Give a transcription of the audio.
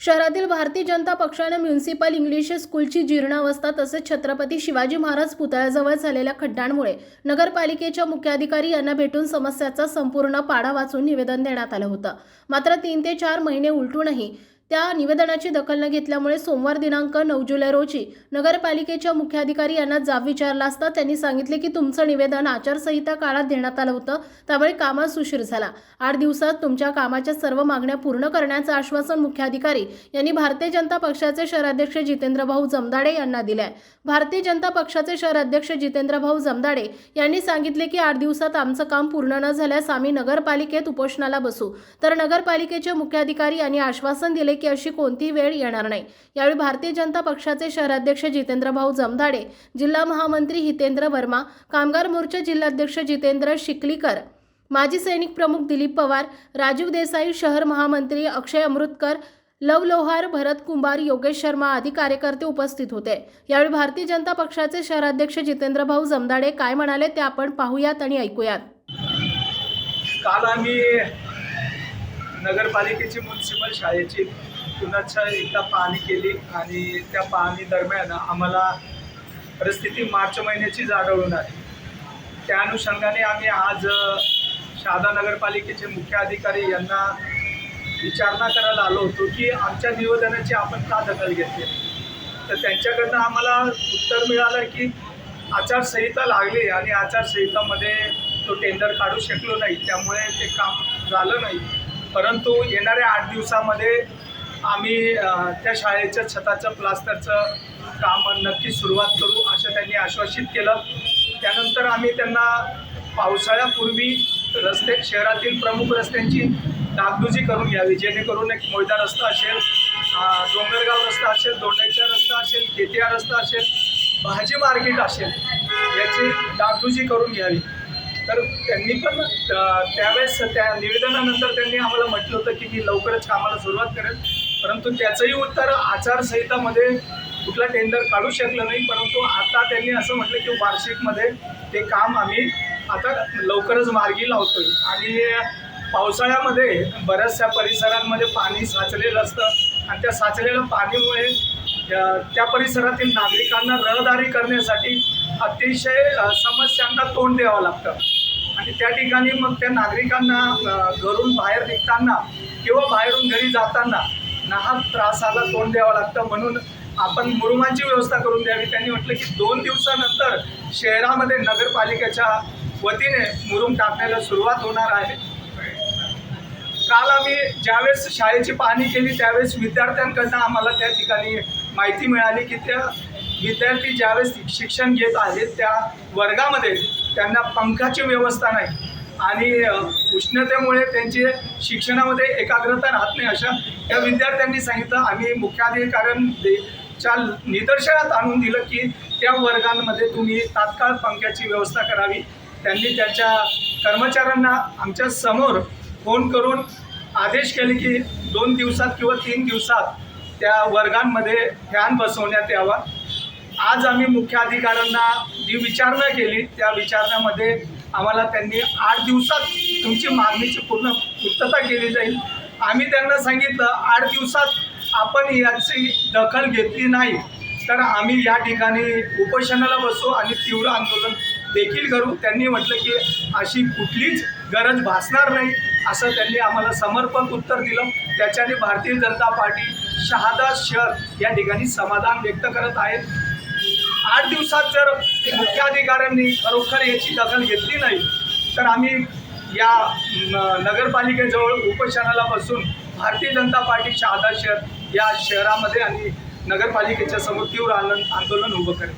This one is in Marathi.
शहरातील भारतीय जनता पक्षानं म्युन्सिपल इंग्लिश स्कूलची जीर्णावस्था तसेच छत्रपती शिवाजी महाराज पुतळ्याजवळ झालेल्या खड्ड्यांमुळे नगरपालिकेच्या मुख्याधिकारी यांना भेटून समस्याचा संपूर्ण पाडा वाचून निवेदन देण्यात आलं होतं. मात्र तीन ते चार महिने उलटूनही त्या निवेदनाची दखल न घेतल्यामुळे सोमवार दिनांक नऊ जुलै रोजी नगरपालिकेच्या मुख्याधिकारी यांना जाब विचारला असता त्यांनी सांगितले की तुमचं निवेदन आचारसंहिता काळात देण्यात आलं होतं. त्यामुळे कामास सुशीर झाला. आठ दिवसात तुमच्या कामाच्या सर्व मागण्या पूर्ण करण्याचं आश्वासन मुख्याधिकारी यांनी भारतीय जनता पक्षाचे शहराध्यक्ष जितेंद्र भाऊ जमदाडे यांना दिले आहे भारतीय जनता पक्षाचे शहराध्यक्ष जितेंद्र भाऊ जमदाडे यांनी सांगितले की आठ दिवसात आमचं काम पूर्ण न झाल्यास आम्ही नगरपालिकेत उपोषणाला बसू. तर नगरपालिकेचे मुख्याधिकारी यांनी आश्वासन दिले की अशी कोणतीही वेळ येणार नाही. यावेळी भारतीय जनता पक्षाचे शहराध्यक्ष जितेंद्र भाऊ जमदाडे जिल्हा महामंत्री हितेंद्र वर्मा कामगार मोर्चा जिल्हाध्यक्ष जितेंद्र शिकलीकर माजी सैनिक प्रमुख दिलीप पवार राजीव देसाई शहर महामंत्री अक्षय अमृतकर लव लोहार भरत कुंभार योगेश शर्मा आदी कार्यकर्ते उपस्थित होते. यावेळी भारतीय जनता पक्षाचे शहराध्यक्ष जितेंद्र भाऊ जमदाडे काय म्हणाले ते आपण पाहूयात आणि ऐकूयात. काल आम्ही नगरपालिकेची म्युन्सिपल शाळेची पुन्हा एकदा पाहणी केली आणि त्या पाहणी दरम्यान आम्हाला परिस्थिती मार्च महिन्याची आढळून आली. त्या अनुषंगाने आम्ही आज शहादा नगरपालिकेचे मुख्य अधिकारी यांना विचारणा करायला आलो होतो की आमच्या निवेदनाची आपण का दखल घेतली तर त्यांच्याकडनं आम्हाला उत्तर मिळालं की आचारसंहिता लागली आणि आचारसंहितामध्ये तो टेंडर काढू शकलो नाही. त्यामुळे ते काम झालं नाही. परंतु येणाऱ्या आठ दिवसामध्ये आम्ही त्या शाळेच्या छताचं प्लास्टरचं काम नक्की सुरुवात करू असं त्यांनी आश्वासित केलं. त्यानंतर आम्ही त्यांना पावसाळ्यापूर्वी रस्ते शहरातील प्रमुख रस्त्यांची डागडुजी करून घ्यावी जेणेकरून एक मोयदा रस्ता असेल डोंगरगाव रस्ता असेल दोंड्याचा रस्ता असेल केतिया रस्ता असेल भाजी मार्केट असेल याची डागडुजी करून घ्यावी. तर त्यांनी पण त्यावेळेस त्या निवेदनानंतर त्यांनी आम्हाला म्हटलं होतं की मी लवकरच कामाला सुरुवात करेल. परंतु त्याचंही उत्तर आचारसंहितामध्ये कुठला टेंडर काढू शकलं नाही. परंतु आता त्यांनी असं म्हटलं की वार्षिकमध्ये ते काम आम्ही आता लवकरच मार्गी लावतोय. आणि पावसाळ्यामध्ये बऱ्याचशा परिसरांमध्ये पाणी साचलेलं असतं. आणि त्या साचलेल्या पाणीमुळे त्या परिसरातील नागरिकांना रहदारी करण्यासाठी अतिशय समस्यांना तोंड द्यावं लागतं. आणि त्या ठिकाणी मग त्या नागरिकांना घरून बाहेर निघताना किंवा बाहेरून घरी जाताना नाहक त्रासाला तोंड द्यावं लागतं. म्हणून आपण मुरुमांची व्यवस्था करून द्यावी. त्यांनी म्हटलं की दोन दिवसानंतर शहरामध्ये नगरपालिकेच्या वतीने मुरुम टाकण्याला सुरुवात होणार आहे. काल आम्ही ज्यावेळेस शाळेची पाहणी केली त्यावेळेस विद्यार्थ्यांकडनं आम्हाला त्या ठिकाणी माहिती मिळाली की त्या विद्यार्थी ज्यावेळेस शिक्षण घेत आहेत त्या वर्गामध्ये त्यांना पंखाची व्यवस्था नाही. आणि उष्णतेमुळे त्यांचे शिक्षणामध्ये एकाग्रता राहत नाही अशा त्या विद्यार्थ्यांनी सांगितलं. आम्ही मुख्याधिकाऱ्यांच्या निदर्शनात आणून दिलं की त्या वर्गांमध्ये तुम्ही तात्काळ पंख्याची व्यवस्था करावी. त्यांनी त्यांच्या कर्मचाऱ्यांना आमच्यासमोर फोन करून आदेश केले की दोन दिवसात किंवा तीन दिवसात त्या वर्गांमध्ये फॅन बसवण्यात यावा. आज आम्ही मुख्य अधिकाऱ्यांना जी विचारणा केली त्या विचारण्यामध्ये आम्हाला त्यांनी आठ दिवसात तुमची मागणीची पूर्ण पूर्तता केली जाईल. आम्ही त्यांना सांगितलं आठ दिवसात आपण याची दखल घेतली नाही तर आम्ही या ठिकाणी उपोषणाला बसू आणि तीव्र आंदोलन देखील करू. त्यांनी म्हटलं की अशी कुठलीच गरज भासणार नाही असं त्यांनी आम्हाला समर्पक उत्तर दिलं. त्याच्याने भारतीय जनता पार्टी शहादा शहर या ठिकाणी समाधान व्यक्त करत आहेत. आठ दिवसात जर मुख्याधिकाऱ्यांनी खरोखर याची दखल घेतली नाही तर आम्ही या न- नगरपालिकेजवळ उपोषणाला बसून भारतीय जनता पार्टीच्या आदर्श शहर या शहरामध्ये आणि नगरपालिकेच्या समोर तीव्र आंदोलन आंदोलन उभं करेल